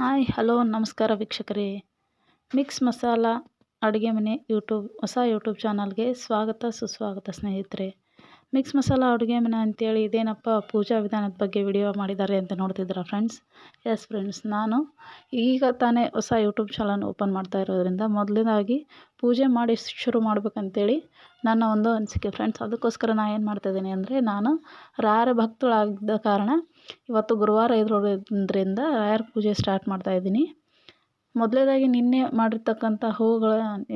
Hi, hello, ನಮಸ್ಕಾರ ವೀಕ್ಷಕರೇ. Mix masala ಅಡುಗೆ ಮನೆ ಯೂಟ್ಯೂಬ್, ಹೊಸ ಯೂಟ್ಯೂಬ್ ಚಾನಲ್ಗೆ ಸ್ವಾಗತ, ಸುಸ್ವಾಗತ ಸ್ನೇಹಿತರೆ. ಮಿಕ್ಸ್ ಮಸಾಲ ಅಡುಗೆ ಮನೆ ಅಂತೇಳಿ ಇದೇನಪ್ಪ ಪೂಜಾ ವಿಧಾನದ ಬಗ್ಗೆ ವಿಡಿಯೋ ಮಾಡಿದ್ದಾರೆ ಅಂತ ನೋಡ್ತಿದ್ದೀರಾ ಫ್ರೆಂಡ್ಸ್ ಎಸ್ ಫ್ರೆಂಡ್ಸ್ ನಾನು ಈಗ ತಾನೇ ಹೊಸ ಯೂಟ್ಯೂಬ್ ಚಾನಲ್ ಓಪನ್ ಮಾಡ್ತಾ ಇರೋದ್ರಿಂದ ಮೊದಲನೇದಾಗಿ ಪೂಜೆ ಮಾಡಿ ಶುರು ಮಾಡ್ಬೇಕಂತೇಳಿ ನನ್ನ ಒಂದು ಅನಿಸಿಕೆ ಫ್ರೆಂಡ್ಸ್ ಅದಕ್ಕೋಸ್ಕರ ನಾನು ಏನು ಮಾಡ್ತಾಯಿದ್ದೀನಿ ಅಂದರೆ ನಾನು ರಾಯರ ಭಕ್ತಳಾಗಿದ್ದ ಕಾರಣ ಇವತ್ತು ಗುರುವಾರ ಇರೋದ್ರಿಂದ ರಾಯರ ಪೂಜೆ ಸ್ಟಾರ್ಟ್ ಮಾಡ್ತಾ ಇದ್ದೀನಿ. ಮೊದಲೇದಾಗಿ ನಿನ್ನೆ ಮಾಡಿರ್ತಕ್ಕಂಥ ಹೂಗಳ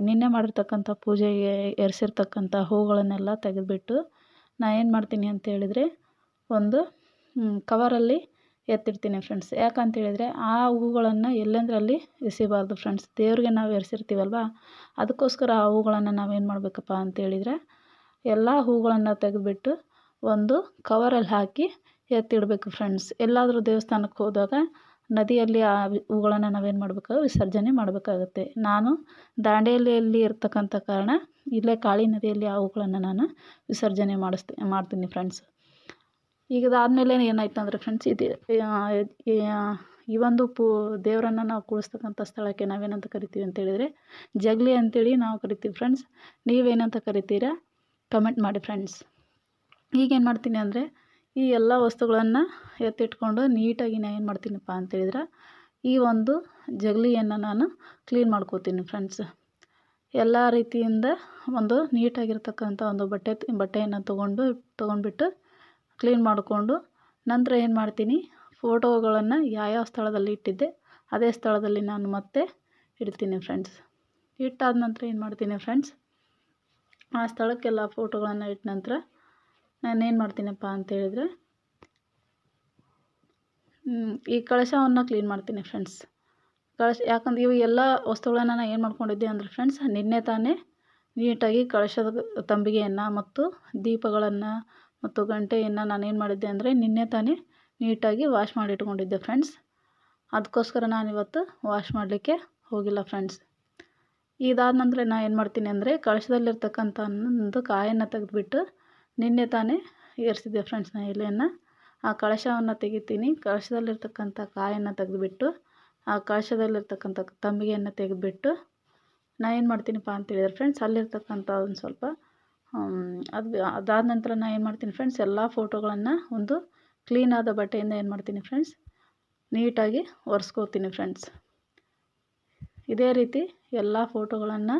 ನಿನ್ನೆ ಮಾಡಿರ್ತಕ್ಕಂಥ ಪೂಜೆಗೆ ಎರೆಸಿರ್ತಕ್ಕಂಥ ಹೂವುಗಳನ್ನೆಲ್ಲ ತೆಗೆದುಬಿಟ್ಟು ನಾನು ಏನು ಮಾಡ್ತೀನಿ ಅಂತ ಹೇಳಿದರೆ ಒಂದು ಕವರಲ್ಲಿ ಎತ್ತಿಡ್ತೀನಿ ಫ್ರೆಂಡ್ಸ್ ಯಾಕಂತ ಹೇಳಿದರೆ ಆ ಹೂಗಳನ್ನು ಎಲ್ಲೆಂದರಲ್ಲಿ ಎಸಿಬಾರ್ದು ಫ್ರೆಂಡ್ಸ್ ದೇವ್ರಿಗೆ ನಾವು ಎರೆಸಿರ್ತೀವಲ್ವ? ಅದಕ್ಕೋಸ್ಕರ ಆ ಹೂಗಳನ್ನು ನಾವೇನು ಮಾಡಬೇಕಪ್ಪ ಅಂತೇಳಿದರೆ ಎಲ್ಲ ಹೂಗಳನ್ನು ತೆಗೆದುಬಿಟ್ಟು ಒಂದು ಕವರಲ್ಲಿ ಹಾಕಿ ಎತ್ತಿಡಬೇಕು ಫ್ರೆಂಡ್ಸ್ ಎಲ್ಲಾದರೂ ದೇವಸ್ಥಾನಕ್ಕೆ ಹೋದಾಗ ನದಿಯಲ್ಲಿ ಆ ಹೂಗಳನ್ನು ನಾವೇನು ಮಾಡಬೇಕು? ವಿಸರ್ಜನೆ ಮಾಡಬೇಕಾಗುತ್ತೆ. ನಾನು ದಾಂಡೇಲಿಯಲ್ಲಿ ಇರ್ತಕ್ಕಂಥ ಕಾರಣ ಇಲ್ಲೇ ಕಾಳಿ ನದಿಯಲ್ಲಿ ಆ ಹೂಗಳನ್ನು ನಾನು ವಿಸರ್ಜನೆ ಮಾಡಿಸ್ತೀನಿ ಮಾಡ್ತೀನಿ ಫ್ರೆಂಡ್ಸ್ ಈಗ ಇದಾದ್ಮೇಲೆ ಏನಾಯ್ತು ಅಂದರೆ ಫ್ರೆಂಡ್ಸ್ ಇದು ಈ ಒಂದು ಪೂ, ದೇವರನ್ನು ನಾವು ಕೂಡಿಸ್ತಕ್ಕಂಥ ಸ್ಥಳಕ್ಕೆ ನಾವೇನಂತ ಕರಿತೀವಿ ಅಂತೇಳಿದರೆ ಜಗಲಿ ಅಂತೇಳಿ ನಾವು ಕರಿತೀವಿ ಫ್ರೆಂಡ್ಸ್ ನೀವೇನಂತ ಕರಿತೀರಾ? ಕಮೆಂಟ್ ಮಾಡಿ ಫ್ರೆಂಡ್ಸ್ ಈಗೇನು ಮಾಡ್ತೀನಿ ಅಂದರೆ ಈ ಎಲ್ಲ ವಸ್ತುಗಳನ್ನು ಎತ್ತಿಟ್ಕೊಂಡು ನೀಟಾಗಿ ನಾನು ಏನು ಮಾಡ್ತೀನಪ್ಪ ಅಂತೇಳಿದ್ರೆ ಈ ಒಂದು ಜಗಲಿಯನ್ನು ನಾನು ಕ್ಲೀನ್ ಮಾಡ್ಕೋತೀನಿ ಫ್ರೆಂಡ್ಸ್ ಎಲ್ಲ ರೀತಿಯಿಂದ ಒಂದು ನೀಟಾಗಿರ್ತಕ್ಕಂಥ ಒಂದು ಬಟ್ಟೆ ಬಟ್ಟೆಯನ್ನು ತೊಗೊಂಡು, ತೊಗೊಂಡ್ಬಿಟ್ಟು ಕ್ಲೀನ್ ಮಾಡಿಕೊಂಡು ನಂತರ ಏನು ಮಾಡ್ತೀನಿ ಫೋಟೋಗಳನ್ನು ಯಾವ್ಯಾವ ಸ್ಥಳದಲ್ಲಿ ಇಟ್ಟಿದ್ದೆ, ಅದೇ ಸ್ಥಳದಲ್ಲಿ ನಾನು ಮತ್ತೆ ಇಡ್ತೀನಿ ಫ್ರೆಂಡ್ಸ್ ಇಟ್ಟಾದ ನಂತರ ಏನು ಮಾಡ್ತೀನಿ ಫ್ರೆಂಡ್ಸ್ ಆ ಸ್ಥಳಕ್ಕೆಲ್ಲ ಫೋಟೋಗಳನ್ನು ಇಟ್ಟ ನಂತರ ನಾನೇನು ಮಾಡ್ತೀನಪ್ಪ ಅಂತೇಳಿದರೆ ಈ ಕಳಶವನ್ನು ಕ್ಲೀನ್ ಮಾಡ್ತೀನಿ ಫ್ರೆಂಡ್ಸ್ ಕಳಶ, ಯಾಕಂದ್ರೆ ಇವು ಎಲ್ಲ ವಸ್ತುಗಳನ್ನು ನಾನು ಏನು ಮಾಡ್ಕೊಂಡಿದ್ದೆ ಅಂದರೆ ಫ್ರೆಂಡ್ಸ್ ನಿನ್ನೆ ತಾನೇ ನೀಟಾಗಿ ಕಳಶದ ತಂಬಿಗೆಯನ್ನು ಮತ್ತು ದೀಪಗಳನ್ನು ಮತ್ತು ಗಂಟೆಯನ್ನು ನಾನು ಏನು ಮಾಡಿದ್ದೆ ಅಂದರೆ ನಿನ್ನೆ ತಾನೇ ನೀಟಾಗಿ ವಾಶ್ ಮಾಡಿ ಇಟ್ಕೊಂಡಿದ್ದೆ ಫ್ರೆಂಡ್ಸ್ ಅದಕ್ಕೋಸ್ಕರ ನಾನಿವತ್ತು ವಾಶ್ ಮಾಡಲಿಕ್ಕೆ ಹೋಗಿಲ್ಲ ಫ್ರೆಂಡ್ಸ್ ಇದಾದ ನಂತರ ನಾನು ಏನು ಮಾಡ್ತೀನಿ ಅಂದರೆ ಕಳಶದಲ್ಲಿರ್ತಕ್ಕಂಥ ಒಂದು ಕಾಯನ್ನು ತೆಗೆದುಬಿಟ್ಟು ನಿನ್ನೆ ತಾನೇ ಏರಿಸಿದ್ದೆ ಫ್ರೆಂಡ್ಸ್ ನಾನು ಎಲೆಯನ್ನು. ಆ ಕಳಶವನ್ನು ತೆಗಿತೀನಿ. ಕಳಶದಲ್ಲಿರ್ತಕ್ಕಂಥ ಕಾಯನ್ನು ತೆಗೆದುಬಿಟ್ಟು, ಆ ಕಳಶದಲ್ಲಿರ್ತಕ್ಕಂಥ ತಂಬಿಗೆಯನ್ನು ತೆಗೆದುಬಿಟ್ಟು ನಾನು ಏನು ಮಾಡ್ತೀನಪ್ಪ ಅಂತೇಳಿದ್ರೆ ಫ್ರೆಂಡ್ಸ್ ಅಲ್ಲಿರ್ತಕ್ಕಂಥ ಒಂದು ಸ್ವಲ್ಪ ಅದು ಅದಾದ ನಂತರ ನಾನು ಏನು ಮಾಡ್ತೀನಿ ಫ್ರೆಂಡ್ಸ್ ಎಲ್ಲ ಫೋಟೋಗಳನ್ನು ಒಂದು ಕ್ಲೀನಾದ ಬಟ್ಟೆಯಿಂದ ಏನು ಮಾಡ್ತೀನಿ ಫ್ರೆಂಡ್ಸ್ ನೀಟಾಗಿ ಒರೆಸ್ಕೋತೀನಿ ಫ್ರೆಂಡ್ಸ್ ಇದೇ ರೀತಿ ಎಲ್ಲ ಫೋಟೋಗಳನ್ನು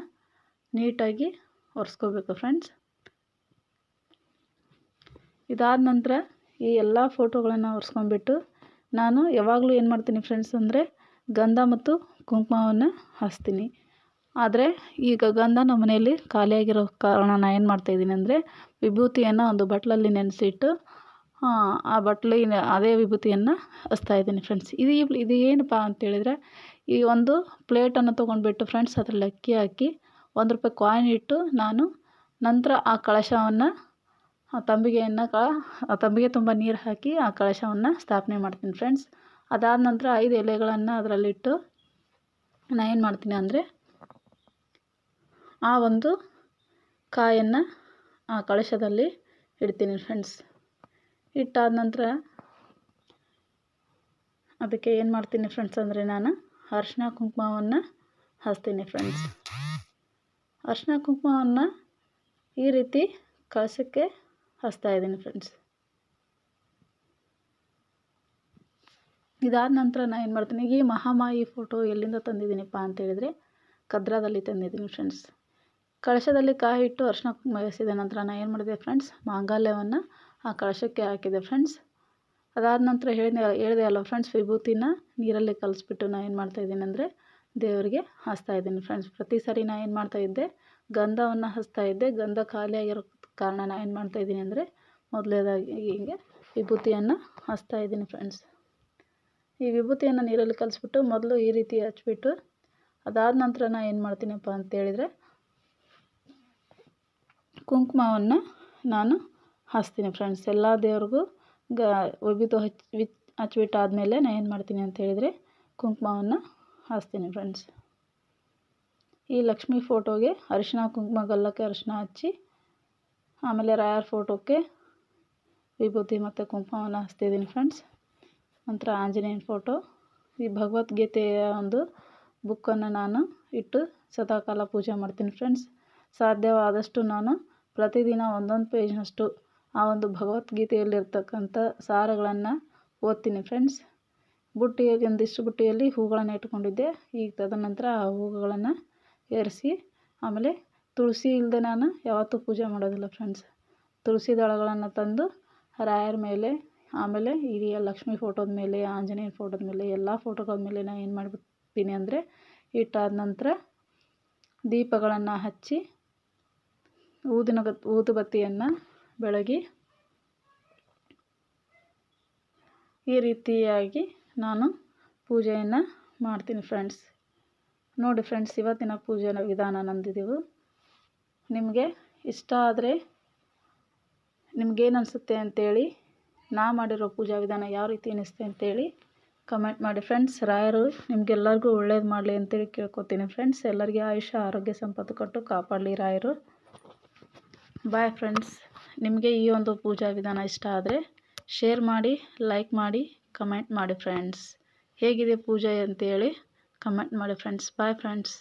ನೀಟಾಗಿ ಒರೆಸ್ಕೋಬೇಕು ಫ್ರೆಂಡ್ಸ್ ಇದಾದ ನಂತರ ಈ ಎಲ್ಲ ಫೋಟೋಗಳನ್ನು ಒರೆಸ್ಕೊಂಡ್ಬಿಟ್ಟು ನಾನು ಯಾವಾಗಲೂ ಏನು ಮಾಡ್ತೀನಿ ಫ್ರೆಂಡ್ಸ್ ಅಂದರೆ ಗಂಧ ಮತ್ತು ಕುಂಕುಮವನ್ನು ಹಚ್ತೀನಿ. ಆದರೆ ಈಗ ಗಂಧ ನಮ್ಮ ಮನೆಯಲ್ಲಿ ಖಾಲಿಯಾಗಿರೋ ಕಾರಣ ನಾನು ಏನು ಮಾಡ್ತಾಯಿದ್ದೀನಿ ಅಂದರೆ ವಿಭೂತಿಯನ್ನು ಒಂದು ಬಟ್ಲಲ್ಲಿ ನೆನೆಸಿಟ್ಟು ಆ ಬಟ್ಲಿನ ಅದೇ ವಿಭೂತಿಯನ್ನು ಹಚ್ತಾ ಇದ್ದೀನಿ ಫ್ರೆಂಡ್ಸ್ ಇದು ಇದು ಏನಪ್ಪ ಅಂತೇಳಿದರೆ ಈ ಒಂದು ಪ್ಲೇಟನ್ನು ತೊಗೊಂಡ್ಬಿಟ್ಟು ಫ್ರೆಂಡ್ಸ್ ಅದರಲ್ಲಿ ಅಕ್ಕಿ ಹಾಕಿ ಒಂದು ರೂಪಾಯಿ ಕಾಯಿನ್ ಇಟ್ಟು ನಾನು ನಂತರ ಆ ಕಳಶವನ್ನು ತಂಬಿಗೆಯನ್ನು ಕ, ಆ ತಂಬಿಗೆ ತುಂಬ ನೀರು ಹಾಕಿ ಆ ಕಳಶವನ್ನು ಸ್ಥಾಪನೆ ಮಾಡ್ತೀನಿ ಫ್ರೆಂಡ್ಸ್ ಅದಾದ ನಂತರ ಐದು ಎಲೆಗಳನ್ನು ಅದರಲ್ಲಿಟ್ಟು ನಾನು ಏನು ಮಾಡ್ತೀನಿ ಅಂದರೆ ಆ ಒಂದು ಕಾಯನ್ನು ಆ ಕಳಶದಲ್ಲಿ ಇಡ್ತೀನಿ ಫ್ರೆಂಡ್ಸ್ ಇಟ್ಟಾದ ನಂತರ ಅದಕ್ಕೆ ಏನು ಮಾಡ್ತೀನಿ ಫ್ರೆಂಡ್ಸ್ ಅಂದರೆ ನಾನು ಅರ್ಶಿನ ಕುಂಕುಮವನ್ನು ಹಚ್ತೀನಿ ಫ್ರೆಂಡ್ಸ್ ಅರ್ಶಿನ ಕುಂಕುಮವನ್ನು ಈ ರೀತಿ ಕಳಶಕ್ಕೆ ಹಚ್ತಾ ಇದ್ದೀನಿ ಫ್ರೆಂಡ್ಸ್ ಇದಾದ ನಂತರ ನಾನು ಏನು ಮಾಡ್ತೀನಿ, ಈ ಮಹಾಮಾಯಿ ಫೋಟೋ ಎಲ್ಲಿಂದ ತಂದಿದ್ದೀನಿಪ್ಪ ಅಂತೇಳಿದರೆ ಕದ್ರಾದಲ್ಲಿ ತಂದಿದ್ದೀನಿ ಫ್ರೆಂಡ್ಸ್ ಕಳಶದಲ್ಲಿ ಕಾಯಿ ಇಟ್ಟು ಅರ್ಶಿನ ಕುಂಕುಮ ನಂತರ ನಾನು ಏನು ಮಾಡಿದೆ ಫ್ರೆಂಡ್ಸ್ ಮಾಂಗಲ್ಯವನ್ನು ಆ ಕಳಶಕ್ಕೆ ಹಾಕಿದೆ ಫ್ರೆಂಡ್ಸ್ ಅದಾದ ನಂತರ ಹೇಳಿದೆ ಹೇಳಿದೆ ಅಲ್ಲ ಫ್ರೆಂಡ್ಸ್ ವಿಭೂತಿನ ನೀರಲ್ಲಿ ಕಲಿಸ್ಬಿಟ್ಟು ನಾನು ಏನು ಮಾಡ್ತಾಯಿದ್ದೀನಿ ಅಂದರೆ ದೇವರಿಗೆ ಹಚ್ತಾ ಇದ್ದೀನಿ ಫ್ರೆಂಡ್ಸ್ ಪ್ರತಿ ಸಾರಿ ನಾನು ಏನು ಮಾಡ್ತಾಯಿದ್ದೆ ಗಂಧವನ್ನು ಹಚ್ತಾ ಇದ್ದೆ, ಗಂಧ ಖಾಲಿಯಾಗಿರೋ ಕಾರಣ ನಾನು ಏನು ಮಾಡ್ತಾಯಿದ್ದೀನಿ ಅಂದರೆ ಮೊದಲ್ನೇದಾಗಿ ಹೀಗೆ ವಿಭೂತಿಯನ್ನು ಹಚ್ತಾ ಇದ್ದೀನಿ ಫ್ರೆಂಡ್ಸ್ ಈ ವಿಭೂತಿಯನ್ನು ನೀರಲ್ಲಿ ಕಲಿಸ್ಬಿಟ್ಟು ಮೊದಲು ಈ ರೀತಿ ಹಚ್ಬಿಟ್ಟು ಅದಾದ ನಂತರ ನಾನು ಏನು ಮಾಡ್ತೀನಪ್ಪ ಅಂತೇಳಿದರೆ ಕುಂಕುಮವನ್ನು ನಾನು ಹಚ್ತೀನಿ ಫ್ರೆಂಡ್ಸ್ ಎಲ್ಲ ದೇವ್ರಿಗೂ ಗ ವಿಭೂತಿ ಹಚ್ಚಿ ವಿ ಹಚ್ಬಿಟ್ಟು ಆದಮೇಲೆ ನಾನು ಏನು ಮಾಡ್ತೀನಿ ಅಂತ ಹೇಳಿದರೆ ಕುಂಕುಮವನ್ನು ಹಚ್ತೀನಿ ಫ್ರೆಂಡ್ಸ್ ಈ ಲಕ್ಷ್ಮಿ ಫೋಟೋಗೆ ಅರಿಶಿನ ಕುಂಕುಮ ಗಲ್ಲಕ್ಕೆ ಅರಿಶಿನ ಹಚ್ಚಿ ಆಮೇಲೆ ರಾಯರ್ ಫೋಟೋಕ್ಕೆ ವಿಭೂತಿ ಮತ್ತು ಕುಂಕುಮವನ್ನು ಹಚ್ತಿದ್ದೀನಿ ಫ್ರೆಂಡ್ಸ್ ನಂತರ ಆಂಜನೇಯನ ಫೋಟೋ ಈ ಭಗವದ್ಗೀತೆಯ ಒಂದು ಬುಕ್ಕನ್ನು ನಾನು ಇಟ್ಟು ಸದಾಕಾಲ ಪೂಜೆ ಮಾಡ್ತೀನಿ ಫ್ರೆಂಡ್ಸ್ ಸಾಧ್ಯವಾದಷ್ಟು ನಾನು ಪ್ರತಿದಿನ ಒಂದೊಂದು ಪೇಜ್ನಷ್ಟು ಆ ಒಂದು ಭಗವದ್ಗೀತೆಯಲ್ಲಿರ್ತಕ್ಕಂಥ ಸಾರಗಳನ್ನು ಓದ್ತೀನಿ ಫ್ರೆಂಡ್ಸ್ ಬುಟ್ಟಿಯಲ್ಲಿ, ಒಂದಿಷ್ಟು ಬುಟ್ಟಿಯಲ್ಲಿ ಹೂಗಳನ್ನು ಇಟ್ಕೊಂಡಿದ್ದೆ. ಈಗ ತದನಂತರ ಆ ಹೂಗಳನ್ನು ಏರಿಸಿ ಆಮೇಲೆ ತುಳಸಿ ಇಲ್ಲದೆ ನಾನು ಯಾವತ್ತೂ ಪೂಜೆ ಮಾಡೋದಿಲ್ಲ ಫ್ರೆಂಡ್ಸ್ ತುಳಸಿ ದಳಗಳನ್ನು ತಂದು ರಾಯರ ಮೇಲೆ, ಆಮೇಲೆ ಹಿರಿಯ ಲಕ್ಷ್ಮೀ ಫೋಟೋದ ಮೇಲೆ ಆಂಜನೇಯ ಫೋಟೋದ ಮೇಲೆ, ಎಲ್ಲ ಫೋಟೋಗಳ ಮೇಲೆ ನಾನು ಏನು ಮಾಡ್ಬಿಡ್ತೀನಿ ಅಂದರೆ ಇಟ್ಟಾದ ನಂತರ ದೀಪಗಳನ್ನು ಹಚ್ಚಿ ಊದಿನ ಊದುಬತ್ತಿಯನ್ನು ಬೆಳಗಿ ಈ ರೀತಿಯಾಗಿ ನಾನು ಪೂಜೆಯನ್ನು ಮಾಡ್ತೀನಿ ಫ್ರೆಂಡ್ಸ್ ನೋಡಿ ಫ್ರೆಂಡ್ಸ್ ಇವತ್ತಿನ ಪೂಜೆಯ ವಿಧಾನ ನಂದಿದೆವು. ನಿಮಗೆ ಇಷ್ಟ ಆದರೆ ನಿಮ್ಗೇನು ಅನಿಸುತ್ತೆ ಅಂತೇಳಿ ನಾ ಮಾಡಿರೋ ಪೂಜಾ ವಿಧಾನ ಯಾವ ರೀತಿ ಅನಿಸುತ್ತೆ ಅಂತೇಳಿ ಕಮೆಂಟ್ ಮಾಡಿ. ಫ್ರೆಂಡ್ಸ್ ರಾಯರು, ನಿಮಗೆಲ್ಲರಿಗೂ ಒಳ್ಳೇದು ಮಾಡಲಿ ಅಂತೇಳಿ ಕೇಳ್ಕೊತೀನಿ. ಫ್ರೆಂಡ್ಸ್ ಎಲ್ಲರಿಗೆ ಆಯುಷ್ಯ ಆರೋಗ್ಯ ಸಂಪತ್ತು ಕೊಟ್ಟು ಕಾಪಾಡಲಿ ರಾಯರು. ಬಾಯ್ ಫ್ರೆಂಡ್ಸ್ ನಿಮಗೆ ಈ ಒಂದು ಪೂಜಾ ವಿಧಾನ ಇಷ್ಟ ಆದರೆ ಶೇರ್ ಮಾಡಿ ಲೈಕ್ ಮಾಡಿ ಕಮೆಂಟ್ ಮಾಡಿ ಫ್ರೆಂಡ್ಸ್ ಹೇಗಿದೆ ಪೂಜೆ ಅಂತೇಳಿ ಕಮೆಂಟ್ ಮಾಡಿ ಫ್ರೆಂಡ್ಸ್ ಬಾಯ್ ಫ್ರೆಂಡ್ಸ್